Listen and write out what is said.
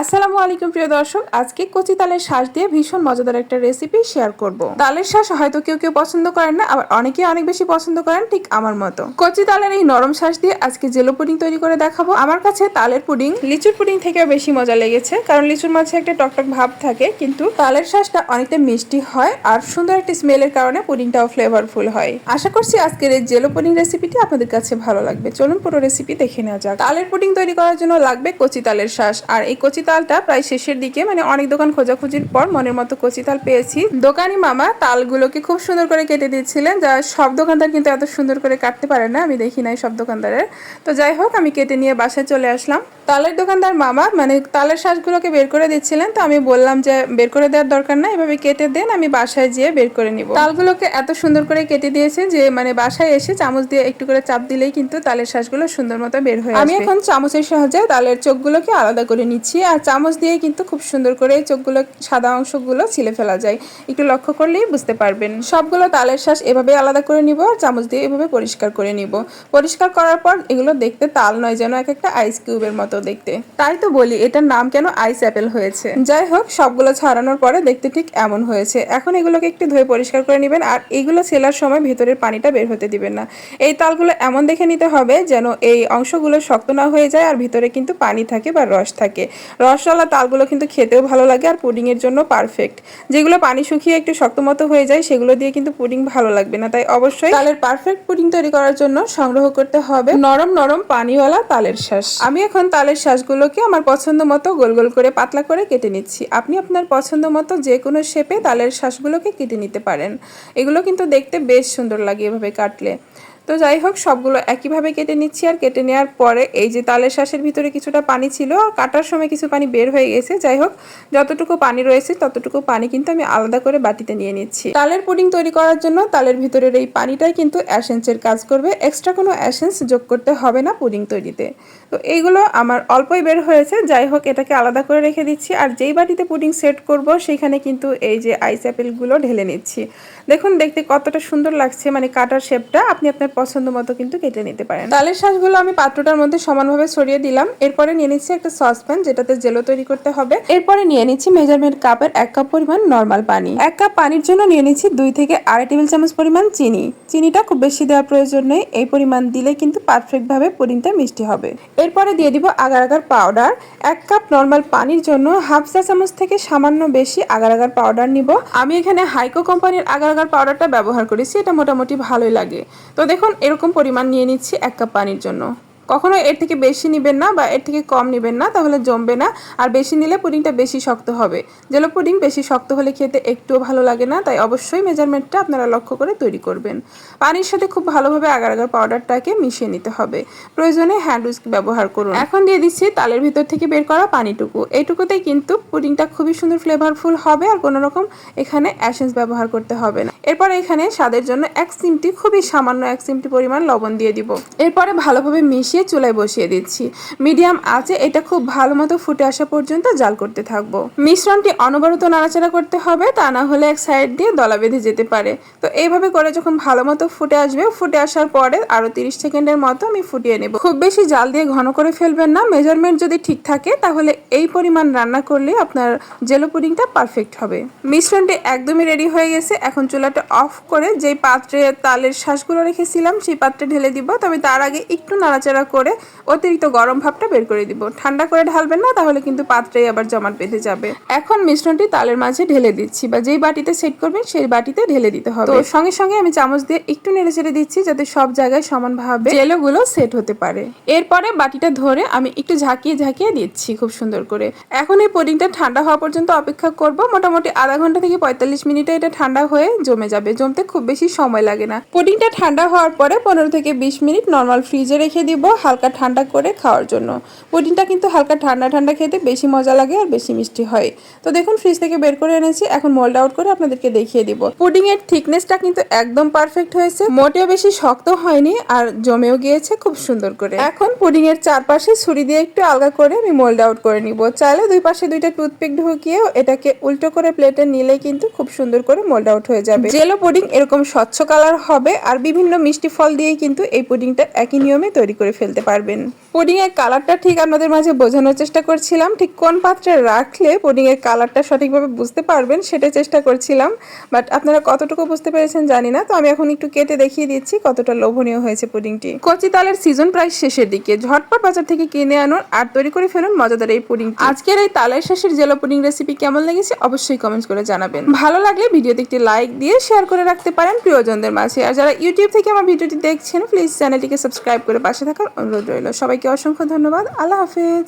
আসসালামু আলাইকুম, প্রিয় দর্শক। আজকে কচি তালের শ্বাস দিয়ে ভীষণ মজাদার একটা রেসিপি শেয়ার করব। তালের শ্বাস হয়তো কেউ কেউ পছন্দ করেন না, আবার অনেকে অনেক বেশি পছন্দ করেন ঠিক আমার মতো। কচি তালের এই নরম শ্বাস দিয়ে আজকে জেলো পুডিং তৈরি করে দেখাবো। আমার কাছে তালের পুডিং, লিচুর পুডিং থেকে বেশি মজা লেগেছে, কারণ লিচুর মাঝে একটা টকটক ভাব থাকে, কিন্তু তালের শ্বাসটা অনেকটা মিষ্টি হয় আর সুন্দর একটা স্মেলের কারণে পুডিংটাও ফ্লেভারফুল হয়। আশা করছি আজকের এই জেলো পুডিং রেসিপিটি আপনাদের কাছে ভালো লাগবে। চলুন পুরো রেসিপি দেখে নেওয়া যাক। তালের পুডিং তৈরি করার জন্য লাগবে কচি তালের শ্বাস আর এই কচি তালটা প্রায় শেষের দিকে মানে অনেক দোকান খোঁজাখুঁজির পর মনের মতো কচি তাল পেয়েছি। দোকানি মামা তালগুলোকে খুব সুন্দর করে কেটে দিচ্ছিলেন। যা সব দোকানদার কিন্তু এত সুন্দর করে কাটতে পারে না আমি দেখি নাই সব দোকানদারের। তো যাই হোক আমি কেটে নিয়ে বাসায় চলে আসলাম। তালের দোকানদার মামা মানে তালের শ্বাসগুলোকে বের করে দিচ্ছিলেন। তো আমি বললাম যে বের করে দেওয়ার দরকার না এভাবে কেটে দেন আমি বাসায় যেয়ে বের করে নিব। তালগুলোকে এত সুন্দর করে কেটে দিয়েছে যে মানে বাসায় এসে চামচ দিয়ে একটু করে চাপ দিলেই কিন্তু তালের শ্বাসগুলো সুন্দর মতো বের হয়ে আমি এখন চামচের সাহায্যে তালের চোখগুলোকে আলাদা করে নিচ্ছি। আর চামচ দিয়ে কিন্তু খুব সুন্দর করে চোখগুলো, সাদা অংশগুলো ছিলে ফেলা যায়। একটু লক্ষ্য করলেই বুঝতে পারবেন। সবগুলো তালের শ্বাস এভাবে আলাদা করে নিব আর চামচ দিয়ে এভাবে পরিষ্কার করে নিব। পরিষ্কার করার পর এগুলো দেখতে তাল নয় যেন এক একটা আইস কিউবের মতো দেখতে। তাই তো বলি, এটার নাম কেন আইস অ্যাপেল হয়েছে? যাই হোক, সবগুলো ছাড়ানোর পরে দেখতে ঠিক এমন হয়েছে। এখন এগুলোকে একটু ধুয়ে পরিষ্কার করে নেবেন আর এইগুলো ছেলার সময় ভেতরের পানিটা বের হতে দিবেন না। এই তালগুলো এমন দেখে নিতে হবে যেন এই অংশগুলো শক্ত না হয়ে যায় আর ভিতরে কিন্তু পানি থাকে বা রস থাকে। রসওয়ালা তালগুলো কিন্তু খেতেও ভালো লাগে আর পুডিং এর জন্য পারফেক্ট যেগুলো পানি শুকিয়ে একটু শক্তমতো হয়ে যায় সেগুলো দিয়ে কিন্তু পুডিং ভালো লাগবে না। তাই অবশ্যই তালের পারফেক্ট পুডিং তৈরি করার জন্য সংগ্রহ করতে হবে নরম নরম পানিওয়ালা তালের শ্বাস আমি এখন তালের শ্বাসগুলোকে আমার পছন্দ মতো গোল গোল করে পাতলা করে কেটে নিচ্ছি। আপনি আপনার পছন্দ মতো যে কোনো শেপে তালের শ্বাসগুলোকে কেটে নিতে পারেন। এগুলো কিন্তু দেখতে বেশ সুন্দর লাগে এভাবে কাটলে। তো যাই হোক, সবগুলো একইভাবে কেটে নিচ্ছি আর কেটে নেওয়ার পরে এই যে তালের শ্বাসের ভিতরে কিছুটা পানি ছিল, আর কাটার সময় কিছু পানি বের হয়ে গেছে। যাই হোক, যতটুকু পানি রয়েছে, ততটুকু পানি কিন্তু আমি আলাদা করে বাটিতে নিয়ে নিচ্ছি। তালের পুডিং তৈরি করার জন্য তালের ভিতরের এই পানিটাই কিন্তু অ্যাসেন্সের কাজ করবে। এক্সট্রা কোনো অ্যাসেন্স যোগ করতে হবে না পুডিং তৈরিতে। তো এইগুলো আমার অল্পই বের হয়েছে। যাই হোক, এটাকে আলাদা করে রেখে দিচ্ছি। আর যেই বাটিতে পুডিং সেট করব, সেখানে কিন্তু এই যে আইস অ্যাপেলগুলো ঢেলে নিচ্ছি। দেখুন, দেখতে কতটা সুন্দর লাগছে। মানে কাটার শেপটা আপনি আপনার পছন্দ মতো কিন্তু কেটে নিতে পারেন। তালের শ্বাসগুলো আমি পাত্রটার মধ্যে সমানভাবে ছড়িয়ে দিলাম। এরপরে নিয়ে নিচ্ছি একটা সসপ্যান, যেটাতে জেলো তৈরি করতে হবে। এরপরে নিয়ে নিচ্ছি মেজারমেন্ট কাপের এক কাপ পরিমাণ নর্মাল পানি। এক কাপ পানির জন্য নিয়ে নিচ্ছি দুই থেকে আড়াই টেবিল চামচ পরিমাণ চিনি। চিনিটা খুব বেশি দেওয়ার প্রয়োজন নেই। এই পরিমাণ দিলে কিন্তু পারফেক্ট ভাবে পুডিংটা মিষ্টি হবে। এরপরে দিয়ে দিব আগার আগার পাউডার। এক কাপ নর্মাল পানির জন্য হাফ চা চামচ থেকে সামান্য বেশি আগার আগার পাউডার নিব। আমি এখানে হাইকো কোম্পানির আগার আগার পাউডারটা ব্যবহার করেছি। এটা মোটামুটি ভালোই লাগে। তো দেখুন এরকম পরিমাণ নিয়ে নিচ্ছি এক কাপ পানির জন্য। কখনো এর থেকে বেশি নেবেন না বা এর থেকে কম নেবেন না, তাহলে জমবে না। আর বেশি নিলে পুডিংটা বেশি শক্ত হবে। জেলো পুডিং বেশি শক্ত হলে খেতে একটুও ভালো লাগে না, তাই অবশ্যই মেজারমেন্টটা আপনারা লক্ষ্য করে তৈরি করবেন। পানির সাথে খুব ভালোভাবে আগার আগার পাউডারটাকে মিশিয়ে নিতে হবে। প্রয়োজনে হ্যান্ড উইস্ক ব্যবহার করুন। এখন দিয়ে দিচ্ছি তালের ভিতর থেকে বের করা পানিটুকু। এইটুকুতেই কিন্তু পুডিংটা খুবই সুন্দর ফ্লেভারফুল হবে আর কোনো রকম এখানে অ্যাসেন্স ব্যবহার করতে হবে না। এরপর এখানে স্বাদের জন্য এক চিমটি, খুবই সামান্য এক চিমটি পরিমাণ লবণ দিয়ে দিব। এরপরে ভালোভাবে মিশিয়ে চুলায় বসিয়ে দিচ্ছি। মিডিয়াম আছে এটা খুব ভালো মতো ফুটে আসা পর্যন্ত জাল করতে থাকব। মিশ্রণটি অনবরত নাড়াচাড়া করতে হবে, তা না হলে এক সাইড দিয়ে দলা বেঁধে যেতে পারে। তো এইভাবে করে যখন ভালো মতো ফুটে আসবে, ফুটে আসার পরে আরও তিরিশ সেকেন্ডের মতো আমি ফুটিয়ে নেব। খুব বেশি জাল দিয়ে ঘন করে ফেলবেন না, মেজারমেন্ট যদি ঠিক থাকে, তাহলে এই পরিমাণ রান্না করলে আপনার জেলো পুডিংটা পারফেক্ট হবে। মিশ্রণটি একদমই রেডি হয়ে গেছে, এখন চুলাটা অফ করে যেই পাত্রে তালের শ্বাসগুলো রেখেছিলাম, সেই পাত্রে ঢেলে দিব। তবে তার আগে একটু নাড়াচাড়া করে অতিরিক্ত গরম ভাবটা বের করে দিব। ঠান্ডা করে ঢালবেন না, তাহলে কিন্তু পাত্রে আবার জমাট বেঁধে যাবে। এখন মিশ্রণটি তালের মাঝে ঢেলে দিচ্ছি বা যেই বাটিতে সেট করবেন সেই বাটিতে ঢেলে দিতে হবে। তো সঙ্গে সঙ্গে আমি চামচ দিয়ে একটু নেড়ে ছেড়ে দিচ্ছি যাতে সব জায়গায় সমানভাবে জেলোগুলো সেট হতে পারে। এরপরে বাটিটা ধরে আমি একটু ঝাঁকিয়ে ঝাঁকিয়ে দিচ্ছি খুব সুন্দর করে। এখন এই পুডিংটা ঠান্ডা হওয়া পর্যন্ত অপেক্ষা করব। মোটামুটি আধা ঘণ্টা থেকে পঁয়তাল্লিশ মিনিটে এটা ঠান্ডা হয়ে জমে যাবে। জমতে খুব বেশি সময় লাগে না। পুডিংটা ঠান্ডা হওয়ার পরে পনেরো থেকে বিশ মিনিট নর্মাল ফ্রিজে রেখে দিব। হালকা ঠান্ডা করে খাওয়ার জন্য। পুডিংটা কিন্তু হালকা ঠান্ডা ঠান্ডা খেতে বেশি মজা লাগে আর বেশি মিষ্টি হয়। তো দেখুন ফ্রিজ থেকে বের করে এনেছি। এখন মোল্ড আউট করে আপনাদেরকে দেখিয়ে দিব। পুডিং এর থিকনেসটা কিন্তু একদম পারফেক্ট হয়েছে। মোটেও বেশি শক্ত হয়নি আর জমেও গিয়েছে খুব সুন্দর করে। এখন পুডিং এর চারপাশে ছুরি দিয়ে একটু আলগা করে আমি মোল্ড আউট করে নিব। চাইলে দুই পাশে দুইটা টুথপিক ঢুকিয়েও এটাকে উল্টো করে প্লেটে নিলে কিন্তু খুব সুন্দর করে মোল্ড আউট হয়ে যাবে। জেলো পুডিং এরকম স্বচ্ছ কালার হবে আর বিভিন্ন মিষ্টি ফল দিয়ে কিন্তু এই পুডিংটা একই নিয়মে তৈরি করে ফেলতে ফেলতে পারবেন। পুডিং এর কালারটা ঠিক আপনাদের মাঝে বোঝানোর চেষ্টা করছিলাম। ঠিক কোন পাত্রে রাখলে পুডিং এর কালারটা সঠিকভাবে বুঝতে পারবেন সেটা চেষ্টা করছিলাম। বাট আপনারা কতটুকু বুঝতে পেরেছেন জানি না। তো আমি এখন একটু কেটে দেখিয়ে দিচ্ছি কতটা লোভনীয় হয়েছে পুডিংটি। কচি তালের সিজন প্রায় শেষের দিকে। ঝটপট বাজার থেকে কিনে আনুন আর তৈরি করে ফেলুন মজাদার এই পুডিং আজকের এই তালের শেষের জেলো পুডিং রেসিপি কেমন লেগেছে অবশ্যই কমেন্ট করে জানাবেন। ভালো লাগলে ভিডিওতে একটি লাইক দিয়ে শেয়ার করে রাখতে পারেন প্রিয়জনদের মাঝে। আর যারা ইউটিউব থেকে আমার ভিডিওটি দেখছেন প্লিজ চ্যানেলটিকে সাবস্ক্রাইব করে পাশে থাকার অনুরোধ রইল সবাইকে অসংখ্য ধন্যবাদ আল্লাহ হাফেজ